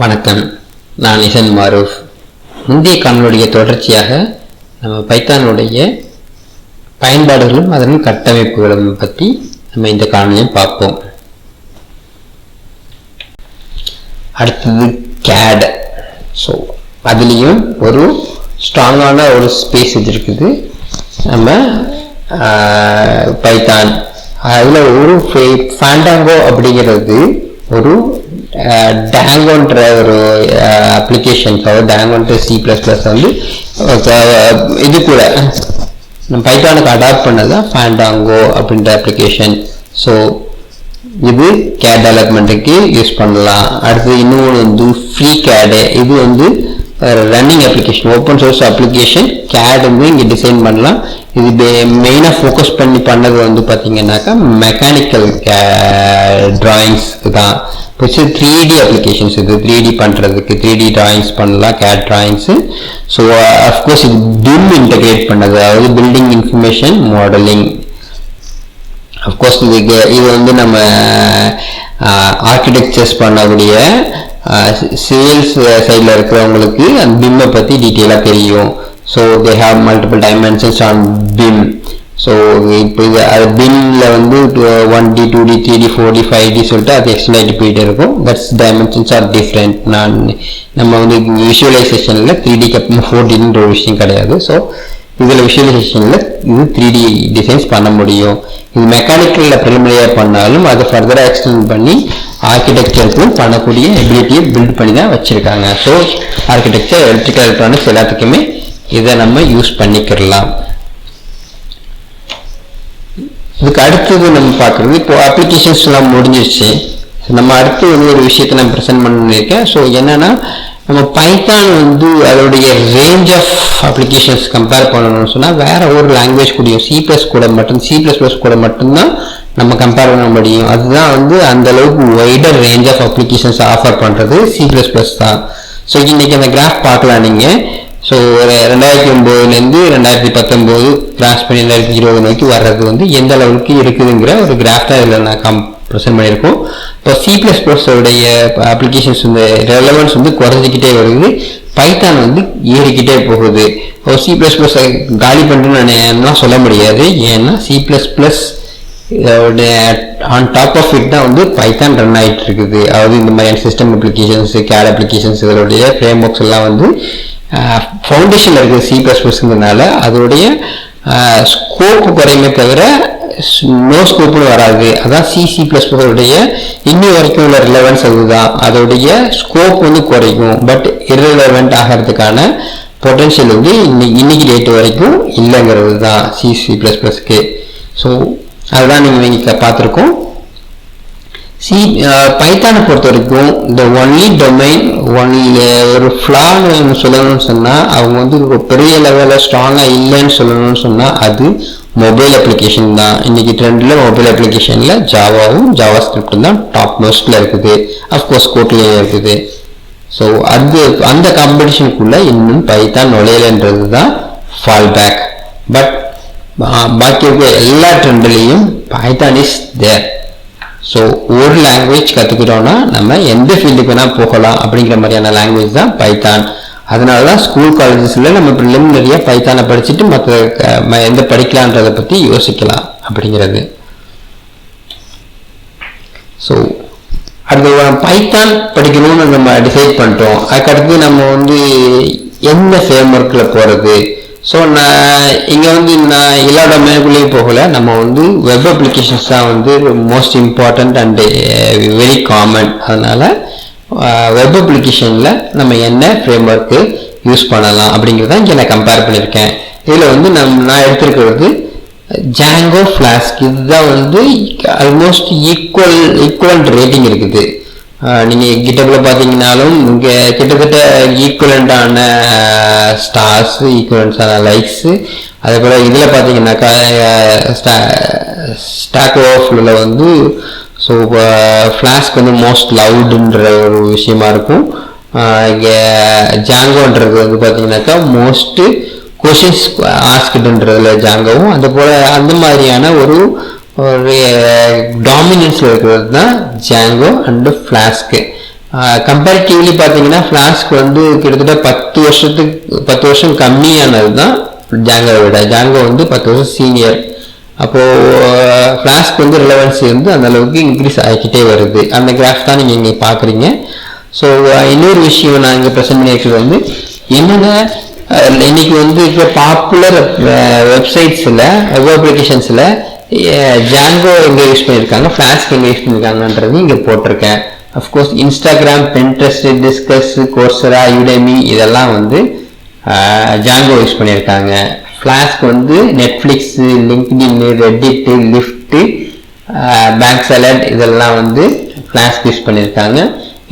வணக்கம். நான் இசன் மாரூஃப். முந்தைய காணொலிய தொடர்ச்சியாக நம்ம பைத்தானுடைய பயன்பாடுகளும் அதன் கட்டமைப்புகளும் பற்றி நம்ம இந்த காணொலியும் பார்ப்போம். அடுத்தது கேட். ஸோ அதுலேயும் ஒரு ஸ்ட்ராங்கான ஒரு ஸ்பேஸ் இருக்குது. நம்ம பைத்தான். அதில் ஒரு ஃபேண்டாங்கோ அப்படிங்கிறது ஒரு டேங்கோன்ற ஒரு அப்ளிகேஷன் டேங்கோன்ற சி ப்ளஸ் ப்ளஸ் வந்து இது கூட நம்ம பைத்தானுக்கு அடாப்ட் பண்ணது தான் ஃபேண்டாங்கோ அப்படின்ற அப்ளிகேஷன் ஸோ இது கேட் டெவலப்மெண்ட்டுக்கு யூஸ் பண்ணலாம். அடுத்து இன்னொன்று வந்து ஃப்ரீ கேடு இது வந்து running application open source application CAD வந்து இங்கே டிசைன் பண்ணலாம். இது மெயினாக ஃபோக்கஸ் பண்ணி பண்ணது வந்து பார்த்தீங்கன்னாக்கா மெக்கானிக்கல் ட்ராயிங்ஸ்க்கு தான். இப்போ த்ரீ டி அப்ளிகேஷன்ஸ் இது. த்ரீ டி பண்ணுறதுக்கு த்ரீ டி ட்ராயிங்ஸ் பண்ணலாம் CAD drawings so of course இது பிம் இன்டகிரேட் பண்ணது. அதாவது பில்டிங் இன்ஃபர்மேஷன் மாடலிங் அஃப்கோர்ஸ் இதுக்கு இது வந்து நம்ம ஆர்கிடெக்சர்ஸ் பண்ணக்கூடிய சேல்ஸ் சைடில் இருக்கிறவங்களுக்கு அந்த பிம்மை பற்றி டீட்டெயிலாக தெரியும். So they have multiple dimensions on BIM so இப்போ இது அது பிம்ல வந்து one D two D three D four D five D சொல்லிட்டு அது எக்ஸ்டெண்ட் ஆகிட்டு போயிட்டே இருக்கும். தட்ஸ் டைமென்ஷன்ஸ் ஆர் டிஃப்ரெண்ட் நான் நம்ம வந்து விஷுவலைசேஷனில் த்ரீ டிக்கு அப்புறம் ஃபோர் டின்ற ஒரு விஷயம் கிடையாது. ஸோ இதில் விஷுவலைசேஷனில் இது த்ரீ டி டிசைன்ஸ் பண்ண முடியும். இது மெக்கானிக்கலில் ப்ரிலிமினரியாக பண்ணாலும் அதை ஃபர்தராக எக்ஸ்டெண்ட் பண்ணி ஆர்கிடெக்சருக்கும் பண்ணக்கூடிய எபிலிட்டியை பில்ட் பண்ணி தான் வச்சுருக்காங்க. ஸோ ஆர்கிடெக்சர் எலக்ட்ரிக்கல் எலக்ட்ரானிக்ஸ் எல்லாத்துக்குமே இதை நம்ம யூஸ் பண்ணிக்கிறலாம் இதுக்கு அடுத்தது நம்ம பார்க்குறது இப்போ அப்ளிகேஷன்ஸ்லாம் முடிஞ்சிருச்சு. நம்ம அடுத்து வந்து ஒரு விஷயத்தை நான் ப்ரெசென்ட் பண்ணியிருக்கேன். ஸோ என்னன்னா நம்ம பைத்தான் வந்து அதோடைய ரேஞ்ச் ஆஃப் அப்ளிகேஷன்ஸ் கம்பேர் பண்ணணும்னு சொன்னால் வேறு ஒரு லாங்குவேஜ் கூடயும் சி ப்ளஸ் கூட மட்டும் சி ப்ளஸ் ப்ளஸ் கூட மட்டும்தான் நம்ம கம்பேர் பண்ண முடியும். அதுதான் வந்து அந்த அளவுக்கு wider range of applications offer பண்ணுறது சி ப்ளஸ் ப்ளஸ் தான். ஸோ இன்றைக்கி அந்த கிராஃப் பார்க்கலாம் நீங்கள் ஸோ ஒரு ரெண்டாயிரத்தி ஒம்போதுலேருந்து ரெண்டாயிரத்தி பத்தொம்போது கிராஸ் பண்ணி ரெண்டாயிரத்தி இருபது நோக்கி வர்றது வந்து எந்த அளவுக்கு இருக்குதுங்கிற ஒரு கிராஃப் தான் இதில் நான் கம் ப்ரெசென்ட் பண்ணியிருக்கோம். இப்போ சி ப்ளஸ் ப்ளஸோடைய அப்ளிகேஷன்ஸ் வந்து ரெலவன்ஸ் வந்து குறைஞ்சிக்கிட்டே வருது. பைத்தான் வந்து ஏறிக்கிட்டே போகுது. இப்போ சி ப்ளஸ் ப்ளஸ் காலி பண்ணுறேன்னு நான் சொல்ல முடியாது. ஏன்னா C plus plus on top of it தான் வந்து பைத்தான் ரன் ஆகிட்டு இருக்குது. அதாவது இந்த மாதிரியான சிஸ்டம் அப்ளிகேஷன்ஸ் கேட் அப்ளிகேஷன்ஸ் இதனுடைய ஃப்ரேம் ஒர்க்ஸ் எல்லாம் வந்து ஃபவுண்டேஷனில் இருக்கிற சி ப்ளஸ் ப்ளஸ்ங்கிறதுனால அதோடைய ஸ்கோப் குறையுமே தவிர நோ ஸ்கோப்னு வராது. அதான் சி சி ப்ளஸ் ப்ளஸோடைய இன்னி வரைக்கும் உள்ள ரிலவன்ஸ் அதுதான். அதோடைய ஸ்கோப் வந்து குறையும். பட் இரிலவெண்ட் ஆகிறதுக்கான பொட்டன்ஷியல் வந்து இன்னைக்கு இன்னைக்கு டேட் வரைக்கும் இல்லைங்கிறது தான் சி சி ப்ளஸ் ப்ளஸ்க்கு ஸோ அதுதான் நீங்கள் நீங்கள் பார்த்துருக்கோம். சி பைத்தானை பொறுத்த வரைக்கும் இந்த ஒன்லி டொமைன் ஒன்லி ஒரு ஃப்ளான்னு சொல்லணும்னு சொன்னால் அவங்க வந்து ஒரு பெரிய லெவலில் ஸ்ட்ராங்காக இல்லைன்னு சொல்லணும்னு சொன்னால் அது மொபைல் அப்ளிகேஷன் தான். இன்றைக்கி ட்ரெண்டில் மொபைல் அப்ளிகேஷனில் ஜாவாவும் ஜாவா ஸ்கிரிப்டும் தான் டாப் மோஸ்ட்டில் இருக்குது. அஃப்கோர்ஸ் கோட்லேயும் இருக்குது. ஸோ அது அந்த காம்படிஷனுக்குள்ளே இன்னும் பைத்தான் நுழையலைன்றது தான் ஃபால் பேக் பட் பாக்கி இருக்க எல்லா ட்ரெண்ட்லேயும் பைத்தான் இஸ் தேர் ஸோ ஒரு லாங்குவேஜ் கற்றுக்கிட்டோன்னா நம்ம எந்த ஃபீல்டுக்கு வேணால் போகலாம் அப்படிங்கிற மாதிரியான லாங்குவேஜ் தான் பைத்தான் அதனால தான் ஸ்கூல் காலேஜஸில் நம்ம ப்ரிலிமினரியாக பைத்தானை படிச்சுட்டு மற்ற எந்த படிக்கலான்றதை பற்றி யோசிக்கலாம் அப்படிங்கிறது. ஸோ அடுத்து பைத்தான் படிக்கணும்னு நம்ம டிசைட் பண்ணிட்டோம். அதுக்கடுத்து நம்ம வந்து எந்த ஃப்ரேம் ஒர்க்கில் போகிறது ஸோ நான் இங்கே வந்து நான் எல்லா டொமைனுக்குள்ளேயும் போகல. நம்ம வந்து வெப் அப்ளிகேஷன்ஸ் தான் வந்து most important and very common அதனால் வெப் அப்ளிகேஷனில் நம்ம என்ன ஃப்ரேம் ஒர்க்கு யூஸ் பண்ணலாம் அப்படிங்கிறத இங்கே நான் கம்பேர் பண்ணியிருக்கேன். இதில் வந்து நம் நான் எடுத்திருக்கிறது ஜாங்கோ ஃப்ளாஸ்க் இதுதான் வந்து ஆல்மோஸ்ட் ஈக்குவல் ஈக்குவல் ரேட்டிங் இருக்குது. நீங்கள் கிட்டப்பில் பார்த்தீங்கன்னாலும் இங்கே கிட்டத்தட்ட ஈக்குவலண்டான ஸ்டார்ஸ் ஈக்குவலண்ட்ஸான லைக்ஸு அதே போல் இதில் பார்த்தீங்கன்னாக்கா ஸ்டாக் ஓவர்ஃப்ளோவில் வந்து ஸோ ஃப்ளாஸ்க் வந்து மோஸ்ட் லவுடுன்ற ஒரு விஷயமா இருக்கும். இங்கே ஜாங்கோன்றது வந்து பார்த்தீங்கன்னாக்கா மோஸ்ட்டு கொஷின்ஸ் ஆஸ்கிட்டுன்றதுல ஜாங்கவும் அது போல் அந்த மாதிரியான ஒரு ஒரு டாமினன்ஸில் இருக்கிறது தான் ஜாங்கோ அண்டு ஃப்ளாஸ்க்கு கம்பேரிட்டிவ்லி பார்த்தீங்கன்னா ஃப்ளாஸ்க் வந்து கிட்டத்தட்ட பத்து வருஷத்துக்கு பத்து வருஷம் கம்மியானது தான் ஜாங்கோவை விட. ஜாங்கோ வந்து பத்து வருஷம் சீனியர் அப்போது ஃப்ளாஸ்க் வந்து ரிலவன்ஸ் வந்து அந்த அளவுக்கு இன்க்ரீஸ் ஆகிக்கிட்டே வருது. அந்த கிராஃப் தான் நீங்கள் இங்கே பார்க்குறீங்க. ஸோ இன்னொரு விஷயம் நான் இங்கே ப்ரெசென்ட் பண்ணியிருக்கிறது வந்து என்னென்ன இன்னைக்கு வந்து இப்போ பாப்புலர் வெப்சைட்ஸில் வெப் அப்ளிகேஷன்ஸில் ஜாங்கோ எங்கே யூஸ் பண்ணியிருக்காங்க ஃப்ளாஸ்க் எங்கே யூஸ் பண்ணியிருக்காங்கன்றது இங்கே போட்டிருக்கேன். Of course Instagram Pinterest Disqus Coursera Udemy இதெல்லாம் வந்து ஜாங்கோ யூஸ் பண்ணியிருக்காங்க. ஃப்ளாஸ்க் வந்து Netflix LinkedIn Reddit Lyft bank salad இதெல்லாம் வந்து ஃப்ளாஸ்க் யூஸ் பண்ணியிருக்காங்க.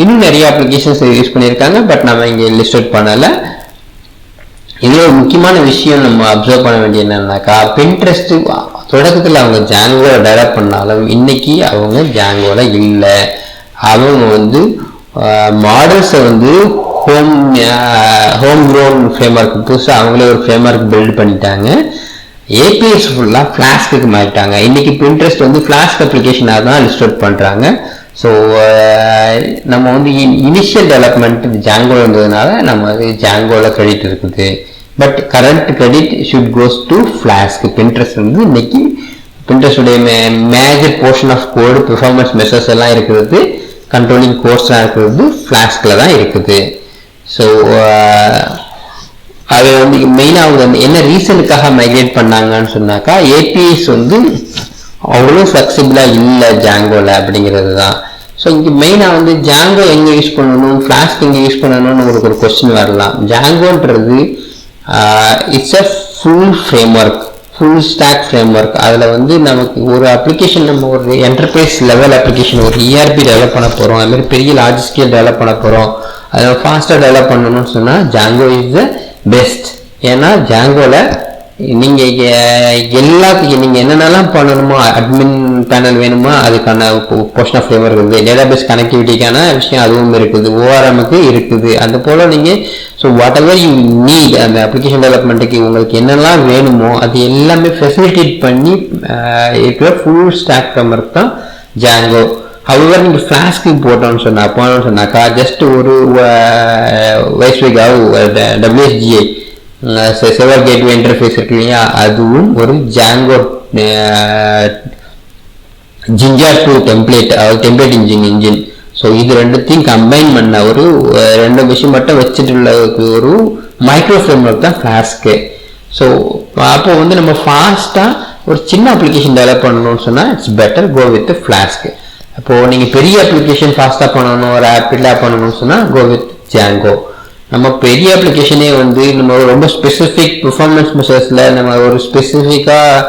இன்னும் நிறைய அப்ளிகேஷன்ஸ் யூஸ் பண்ணியிருக்காங்க பட் நம்ம இங்கே லிஸ்ட் அவுட் பண்ணலை. இதில் ஒரு முக்கியமான விஷயம் நம்ம அப்சர்வ் பண்ண வேண்டிய என்னன்னாக்கா பின்ட்ரெஸ்ட் தொடக்கத்தில் அவங்க ஜாங்கோவை டெவலப் பண்ணாலும் இன்னைக்கு அவங்க ஜாங்கோவில் இல்லை. அவங்க வந்து மாடல்ஸை வந்து ஹோம் ஹோம் க்ரோன் ஃப்ரேம்ஒர்க் புதுசாக அவங்களே ஒரு ஃப்ரேம்ஒர்க் பில்ட் பண்ணிட்டாங்க. ஏபிஎஸ் ஃபுல்லாக ஃப்ளாஸ்க்கு மாறிட்டாங்க. இன்றைக்கி பின்ட்ரெஸ்ட் வந்து ஃப்ளாஸ்க் அப்ளிகேஷனாக தான் லிஸ்ட் அவுட் பண்ணுறாங்க ஸோ நம்ம வந்து இனிஷியல் டெவலப்மெண்ட் ஜாங்கோ இருந்ததுனால நம்ம அது ஜாங்கோவில் கிரெடிட் இருக்குது. But current credit should goes to Flask Pinterest வந்து இன்னைக்கு பின்ட்ரெஸ்டுடைய major portion of code performance measures எல்லாம் இருக்கிறது. கண்ட்ரோலிங் கோர்ஸ்லாம் இருக்கிறது. ஃப்ளாஸ்கில் தான் இருக்குது. ஸோ அது வந்து மெயினாக அவங்க வந்து என்ன ரீசனுக்காக மைக்ரேட் பண்ணாங்கன்னு சொன்னாக்கா ஏபிஎஸ் வந்து அவ்வளோ ஃப்ளெக்சிபிளாக இல்லை ஜாங்கோவில் அப்படிங்கிறது தான். ஸோ இங்கே மெயினாக வந்து ஜாங்கோ எங்கே யூஸ் பண்ணணும்? ஃப்ளாஸ்க் எங்கே யூஸ் பண்ணணும்னு உங்களுக்கு ஒரு கொஸ்டின் வரலாம். ஜாங்கோன்றது it's a full framework full stack framework அதில் வந்து நமக்கு ஒரு அப்ளிகேஷன் நம்ம ஒரு என்டர்பிரைஸ் லெவல் அப்ளிகேஷன் ஒரு இஆர்பி டெவலப் பண்ண போகிறோம் அதுமாதிரி பெரிய லார்ஜ் ஸ்கேல் டெவலப் பண்ண போகிறோம் அதை ஃபாஸ்ட்டாக டெவலப் பண்ணணும்னு சொன்னால் ஜாங்கோ இஸ் த பெஸ்ட் ஏன்னா ஜாங்கோவில் நீங்கள் எல்லாத்துக்கும் நீங்கள் என்னென்னலாம் பண்ணணுமோ அட்மின் பேனல் வேணுமோ? அதுக்கான போர்ஷன் ஆஃப் ஃபேவர் இருக்குது டேட்டாபேஸ் கனெக்டிவிட்டிக்கான விஷயம் அதுவும் இருக்குது. ஓஆர்எம்க்கு இருக்குது. அது போல் நீங்கள் so whatever you need அந்த அப்ளிகேஷன் டெவலப்மெண்ட்டுக்கு உங்களுக்கு என்னெல்லாம் வேணுமோ அது எல்லாமே ஃபெசிலிட்டேட் பண்ணி இருக்கிற ஃபுல் ஸ்டாக் ஃப்ரேம்ஒர்க் தான் ஜாங்கோ ஹவர் நீங்கள் ஃப்ளாஸ்க்கு போட்டோம்னு சொன்னா போனோம்னு சொன்னாக்கா ஜஸ்ட் ஒரு வைஸ்விகாவ் டபிள்யூஎஸ்ஜிஐ செவர் கேட்வே இன்டர்ஃபேஸ் இருக்கு இல்லையா? அதுவும் ஒரு ஜாங்கோ ஜிஞ்சர் டூ டெம்ப்ளேட் அதாவது டெம்ப்ளேட் இன்ஜின் இன்ஜின் ஸோ இது ரெண்டுத்தையும் கம்பைன் பண்ண ஒரு ரெண்டு விஷயம் மட்டும் வச்சுட்டு உள்ள ஒரு மைக்ரோ ஃப்ரேம் ஒர்க் தான் ஃப்ளாஸ்க்கு ஸோ அப்போ வந்து நம்ம ஃபாஸ்ட்டாக ஒரு சின்ன அப்ளிகேஷன் டெவலப் பண்ணணும்னு சொன்னால் இட்ஸ் பெட்டர் கோ வித் ஃப்ளாஸ்க்கு அப்போது நீங்கள் பெரிய அப்ளிகேஷன் ஃபாஸ்ட்டாக பண்ணணும் ரேப்பிடாக பண்ணணும்னு சொன்னால் கோ வித் ஜாங்கோ நம்ம பெரிய அப்ளிகேஷனே வந்து நம்ம ரொம்ப ஸ்பெசிஃபிக் பெர்ஃபார்மன்ஸ் மெஷர்ஸில் நம்ம ஒரு ஸ்பெசிஃபிக்காக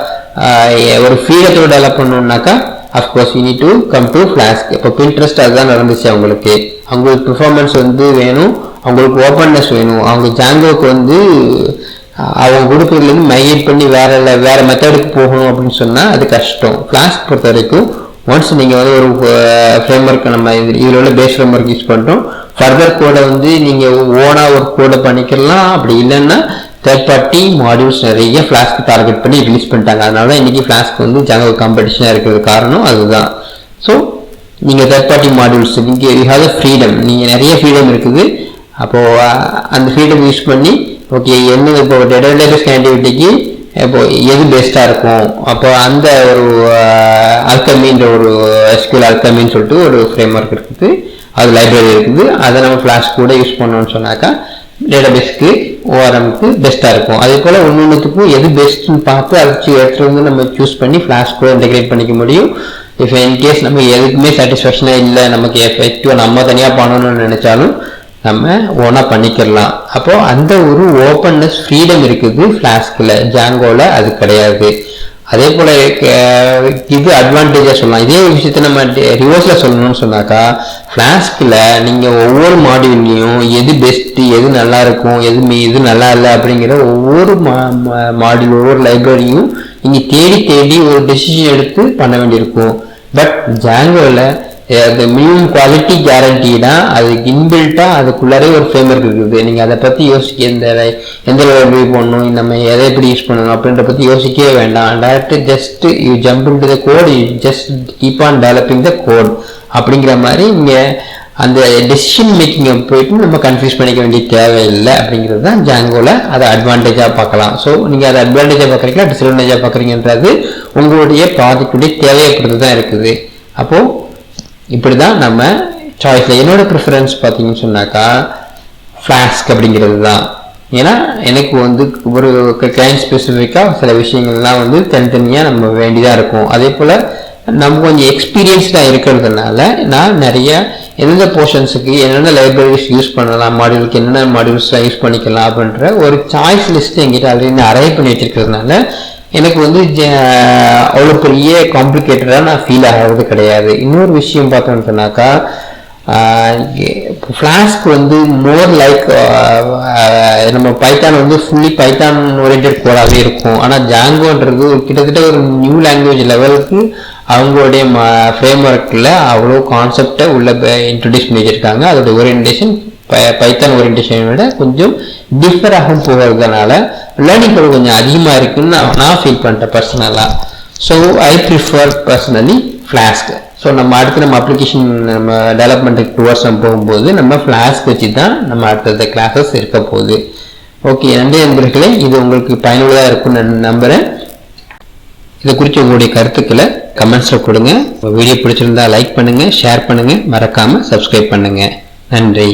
ஒரு ஃபீல்டை develop பண்ணோம்னாக்கா of course you need to come to Flask இப்போ பின்ட்ரெஸ்ட் அதுதான் நடந்துச்சு அவங்களுக்கு. அவங்களுக்கு பெர்ஃபார்மன்ஸ் வந்து வேணும் அவங்களுக்கு ஓப்பன்னஸ் வேணும். அவங்க ஜாங்கோக்கு வந்து அவங்க கொடுக்குறதுலேருந்து மைண்ட் பண்ணி வேற வேறு வேற மெத்தடுக்கு போகணும் அப்படின்னு சொன்னால் அது கஷ்டம். ஃப்ளாஸ்க் பொறுத்த வரைக்கும் ஒன்ஸ் நீங்கள் வந்து ஒரு ஃப்ரேம் ஒர்க்கை நம்ம இது இதில் உள்ள பேஸ் ஃப்ரேம் ஒர்க் யூஸ் பண்ணுறோம் ஃபர்தர் கோடை வந்து நீங்கள் ஓனாக ஒரு கோடை பண்ணிக்கலாம். அப்படி இல்லைன்னா தேர்ட் பார்ட்டி மாடியூல்ஸ் நிறைய ஃப்ளாஸ்க்கு டார்கெட் பண்ணி ரிலீஸ் பண்ணிட்டாங்க. அதனால தான் இன்றைக்கி ஃப்ளாஸ்க் வந்து ஜாங்கோ காம்படிஷனாக இருக்கிறது காரணம் அதுதான். ஸோ நீங்கள் தேர்ட் பார்ட்டி மாடியூல்ஸ் நீங்கள் யூ ஹாவ் ஃப்ரீடம் நீங்கள் நிறைய ஃப்ரீடம் இருக்குது. அப்போது அந்த ஃப்ரீடம் யூஸ் பண்ணி ஓகே என்ன இப்போ டேட்டாபேஸ் கனெக்டிவிட்டிக்கு இப்போ எது பெஸ்ட்டாக இருக்கும்? அப்போ அந்த ஒரு அல்கமின்ற ஒரு எஸ்கியூல் அல்கமின்னு சொல்லிட்டு ஒரு ஃப்ரேம் ஒர்க் இருக்குது. அது லைப்ரரி இருக்குது. அதை நம்ம ஃப்ளாஷ் கூட யூஸ் பண்ணோம்னு சொன்னாக்கா டேட்டாபேஸ்க்கு ஓஆர்எம்க்கு பெஸ்ட்டாக இருக்கும். அதே போல் ஒன்று ஒன்றுத்துக்கும் எது பெஸ்ட்னு பார்த்து அதை சி- வந்து நம்ம சூஸ் பண்ணி ஃப்ளாஷ் கூட இன்டெகிரேட் பண்ணிக்க முடியும். இஃப் இன்கேஸ் நம்ம எதுக்குமே சாட்டிஸ்ஃபேக்ஷனாக இல்லை நமக்கு எஃபெக்டிவாக நம்ம தனியாக பண்ணணும்னு நினச்சாலும் நம்ம ஓனாக பண்ணிக்கிறலாம் அப்போது அந்த ஒரு ஓப்பன்னஸ் ஃப்ரீடம் இருக்குது ஃப்ளாஸ்கில் ஜாங்கோவில் அது கிடையாது. அதே போல் இது அட்வான்டேஜாக சொல்லலாம். இதே விஷயத்தை நம்ம ரிவர்ஸில் சொல்லணும்னு சொன்னாக்கா ஃப்ளாஸ்கில் நீங்கள் ஒவ்வொரு மாடியூல்லையும் எது பெஸ்ட்டு எது நல்லா இருக்கும் எது மீ எது நல்லா இல்லை அப்படிங்கிற ஒவ்வொரு மா மாடியூல் ஒவ்வொரு லைப்ரரியும் நீங்கள் தேடி தேடி ஒரு டெசிஷன் எடுத்து பண்ண வேண்டியிருக்கும். பட் ஜாங்கோவில் அது மினிமம் குவாலிட்டி கேரண்டீடா அது இன்பில்ட்டாக அதுக்குள்ளாரே ஒரு ஃப்ரேம்ஒர்க் இருக்குது. நீங்கள் அதை பற்றி யோசிக்க எந்த எந்த ரிவ்யூ பண்ணணும் நம்ம எதை எப்படி யூஸ் பண்ணணும் அப்படின்ற பற்றி யோசிக்கவே வேண்டாம். Direct just you jump into the code you just keep on developing the code அப்படிங்கிற மாதிரி இங்கே அந்த டெசிஷன் மேக்கிங்கை போயிட்டு நம்ம கன்ஃபியூஸ் பண்ணிக்க வேண்டிய தேவையில்லை அப்படிங்கிறது தான் ஜாங்கோவில் அதை அட்வான்டேஜாக பார்க்கலாம். ஸோ நீங்கள் அதை அட்வான்டேஜாக பார்க்குறீங்களா டிஸ்அட்வான்டேஜாக பார்க்குறீங்கன்றது உங்களுடைய ப்ராஜெக்டுடைய தேவையை பொறுத்து தான் இருக்குது. அப்போது இப்படி தான் நம்ம சாய்ஸில் என்னோட ப்ரிஃபரன்ஸ் பார்த்தீங்கன்னு சொன்னாக்கா ஃப்ளாஸ்க் அப்படிங்கிறது தான் ஏன்னா எனக்கு வந்து ஒரு கிளைண்ட் ஸ்பெசிஃபிக்காக சில விஷயங்கள்லாம் வந்து தனித்தனியாக நம்ம வேண்டியதாக இருக்கும். அதே போல் நம்ம கொஞ்சம் எக்ஸ்பீரியன்ஸ்டாக இருக்கிறதுனால நான் நிறைய எந்தெந்த போர்ஷன்ஸுக்கு என்னென்ன லைப்ரரிஸ் யூஸ் பண்ணலாம் மாடியூலுக்கு என்னென்ன மாடியூல்ஸ்லாம் யூஸ் பண்ணிக்கலாம் அப்படின்ற ஒரு சாய்ஸ் லிஸ்ட் எங்கிட்ட ஆல்ரெடி அரேஞ்ச் பண்ணி வச்சிருக்கிறதுனால எனக்கு வந்து ஜ- அவ்வளோ பெரிய காம்ப்ளிகேட்டடாக நான் ஃபீல் ஆகிறது கிடையாது. இன்னொரு விஷயம் பார்த்தோன்னு சொன்னாக்கா ஃப்ளாஸ்க் வந்து மோர் லைக் நம்ம பைத்தான் வந்து ஃபுல்லி பைத்தான் ஓரியன்ட் கோடாகவே இருக்கும். ஆனால் ஜாங்கோன்றது ஒரு கிட்டத்தட்ட ஒரு நியூ லாங்குவேஜ் லெவலுக்கு அவங்களுடைய ஃப்ரேம் ஒர்க்கில் அவ்வளோ கான்செப்டை உள்ள இன்ட்ரடியூஸ் பண்ணி வச்சிருக்காங்க அதோட ஓரியன்டேஷன் பைத்தான் ஓரியன்டேஷனை விட கொஞ்சம் டிஃபர் ஆகும் போகிறதுனால லேர்னிங் கூட கொஞ்சம் அதிகமாக இருக்குன்னு நான் நான் ஃபீல் பண்ணிட்டேன் பர்சனலாக so I prefer personally Flask so நம்ம அடுத்து நம்ம அப்ளிகேஷன் நம்ம டெவலப்மெண்ட்டுக்கு டுவர்ஸ் நம்ம போகும்போது நம்ம ஃப்ளாஸ்க் வச்சு தான் நம்ம அடுத்தடுத்த கிளாஸஸ் இருக்க போகுது. ஓகே நன்றி நண்பர்களே. இது உங்களுக்கு பயனுள்ளதாக இருக்கும்னு நான் நம்புகிறேன் இதை குறித்து உங்களுடைய கருத்துக்களை கமெண்ட்ஸில் கொடுங்க. வீடியோ பிடிச்சிருந்தா லைக் பண்ணுங்கள் ஷேர் பண்ணுங்கள் மறக்காமல் சப்ஸ்கிரைப் பண்ணுங்கள் நன்றி.